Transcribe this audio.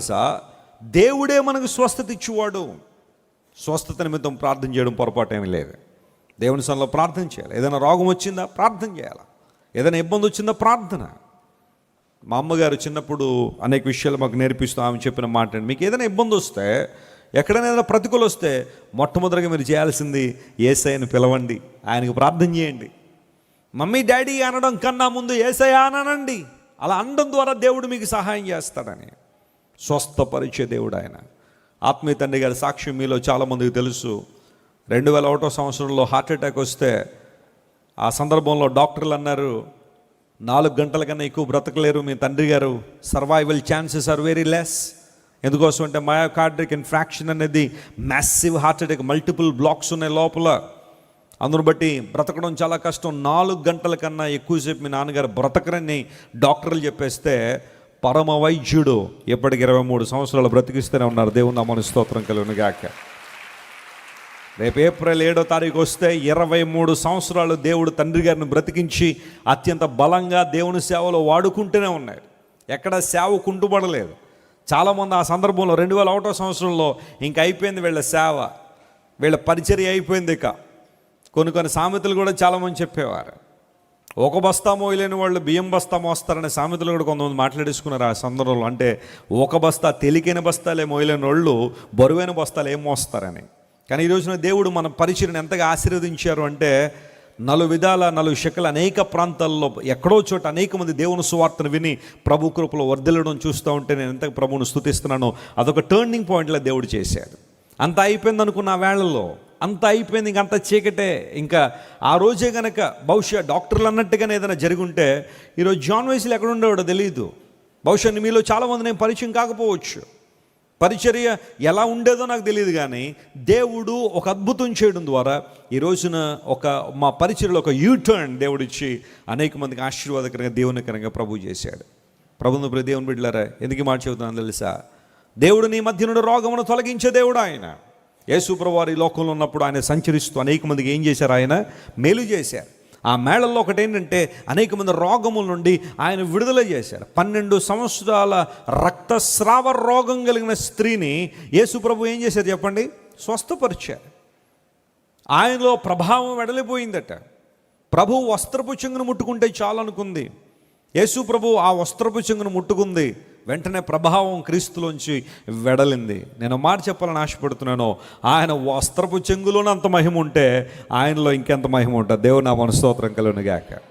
తెలుసా? దేవుడే మనకు స్వస్థత ఇచ్చేవాడు. స్వస్థత నిమిత్తం ప్రార్థన చేయడం పొరపాటు ఏమీ లేదు. దేవుని సన్నిలో ప్రార్థన చేయాలి. ఏదైనా రోగం వచ్చిందా? ప్రార్థన చేయాలి. ఏదైనా ఇబ్బంది వచ్చిందా? ప్రార్థన. మా అమ్మగారు చిన్నప్పుడు అనేక విషయాలు మాకు నేర్పిస్తూ ఆమె చెప్పిన మాట మీకు ఏదైనా ఇబ్బంది వస్తే ఎక్కడైనా ఏదైనా ప్రతికూలు వస్తే మొట్టమొదటిగా మీరు చేయాల్సింది ఏసైని పిలవండి. ఆయనకు ప్రార్థన చేయండి. మమ్మీ డాడీ అనడం కన్నా ముందు ఏసై అనండి అలా అనడం ద్వారా దేవుడు మీకు సహాయం చేస్తాడని. స్వస్థపరిచే దేవుడు ఆయన. ఆత్మీయ తండ్రి గారి సాక్ష్యం మీలో చాలామందికి తెలుసు. రెండు వేల ఒకటో సంవత్సరంలో హార్ట్ అటాక్ వస్తే ఆ సందర్భంలో డాక్టర్లు అన్నారు నాలుగు గంటల కన్నా ఎక్కువ బ్రతకలేరు మీ తండ్రి గారు. Survival chances are very less ఎందుకోసం అంటే మయోకార్డిక్ ఇన్ఫ్రాక్షన్ అనేది massive heart attack multiple blocks ఉన్నాయి లోపల. అందును బట్టి బ్రతకడం చాలా కష్టం. నాలుగు గంటల కన్నా ఎక్కువసేపు మీ నాన్నగారు బ్రతకరని డాక్టర్లు చెప్పేస్తే పరమ వైద్యుడు ఎప్పటికి ఇరవై మూడు సంవత్సరాలు బ్రతికిస్తూనే ఉన్నారు. దేవుని నామని స్తోత్రం కలిగిన గాక రేపు ఏప్రిల్ ఏడో తారీఖు వస్తే ఇరవై మూడు సంవత్సరాలు దేవుడు తండ్రి గారిని బ్రతికించి అత్యంత బలంగా దేవుని సేవలో వాడుకుంటూనే ఉన్నారు. ఎక్కడ సేవ కుంటుపడలేదు చాలామంది ఆ సందర్భంలో రెండు వేల ఒకటో సంవత్సరంలో ఇంక అయిపోయింది వీళ్ళ సేవ. వీళ్ళ పరిచర్య అయిపోయింది ఇక. కొన్ని కొన్ని సామెతలు కూడా చాలామంది చెప్పేవారు. ఒక బస్తా మోయలేని వాళ్ళు బియ్యం బస్తా మోస్తారనే సామెతలు కూడా కొంతమంది మాట్లాడేసుకున్నారు ఆ సందర్భంలో. అంటే ఒక బస్తా తెలికైన బస్తాలే మోయలేని వాళ్ళు బరువైన బస్తాలు ఏం మోస్తారని. కానీ ఈ రోజున దేవుడు మన పరిచయను ఎంతగా ఆశీర్వదించారు అంటే నలు విధాల నలు శకల అనేక ప్రాంతాల్లో ఎక్కడో చోట అనేక మంది దేవుని సువార్తను విని ప్రభు కృపలో వర్ధిల్లడం చూస్తూ ఉంటే నేను ఎంత ప్రభువును స్థుతిస్తున్నానో అదొక టర్నింగ్ పాయింట్లో దేవుడు చేశాడు. అంత అయిపోయింది అనుకున్న ఆ వేళల్లో అంత అయిపోయింది ఇంక అంత చీకటే. ఇంకా ఆ రోజే కనుక బహుశా డాక్టర్లు అన్నట్టుగానే ఏదైనా జరిగి ఉంటే ఈరోజు జాన్ వైస్లు ఎక్కడ ఉండేవాడో తెలియదు బహుశా మీలో చాలామంది నేను పరిచయం కాకపోవచ్చు. పరిచర్య ఎలా ఉండేదో నాకు తెలియదు కానీ దేవుడు ఒక అద్భుతం చేయడం ద్వారా ఈ రోజున ఒక మా పరిచర్యలో ఒక యూటర్న్ దేవుడు ఇచ్చి అనేక మందికి ఆశీర్వాదకరంగా దేవునికరంగా ప్రభు చేశాడు. ప్రభుత్వ దేవుని బిడ్డలారా ఎందుకు మాట చెబుతున్నాను తెలుసా? దేవుడు నీ మధ్య నుండి రోగమును తొలగించే దేవుడు ఆయన. యేసుప్రభు లోకంలో ఉన్నప్పుడు ఆయన సంచరిస్తూ అనేక మందికి ఏం చేశారు ఆయన? మేలు చేశారు. ఆ మేళల్లో ఒకటి ఏంటంటే అనేక మంది రోగముల నుండి ఆయన విడుదల చేశారు. పన్నెండు సంవత్సరాల రక్తస్రావ రోగం కలిగిన స్త్రీని యేసుప్రభు ఏం చేశారు చెప్పండి? స్వస్థపరిచారు. ఆయనలో ప్రభావం వెడలిపోయిందట. ప్రభు వస్త్రపు చెంగును ముట్టుకుంటే చాలనుకుంది. యేసు ప్రభు ఆ వస్త్రపు చెంగును ముట్టుకుంది. వెంటనే ప్రభావం క్రీస్తులోంచి వెడలింది. నేను మాట చెప్పాలని ఆశపడుతున్నాను. ఆయన వస్త్రపు చెంగులోనే అంత మహిమ ఉంటే ఆయనలో ఇంకెంత మహిమ ఉంటుంది? దేవుడు నా మనస్తోత్రం కలిగిన గాక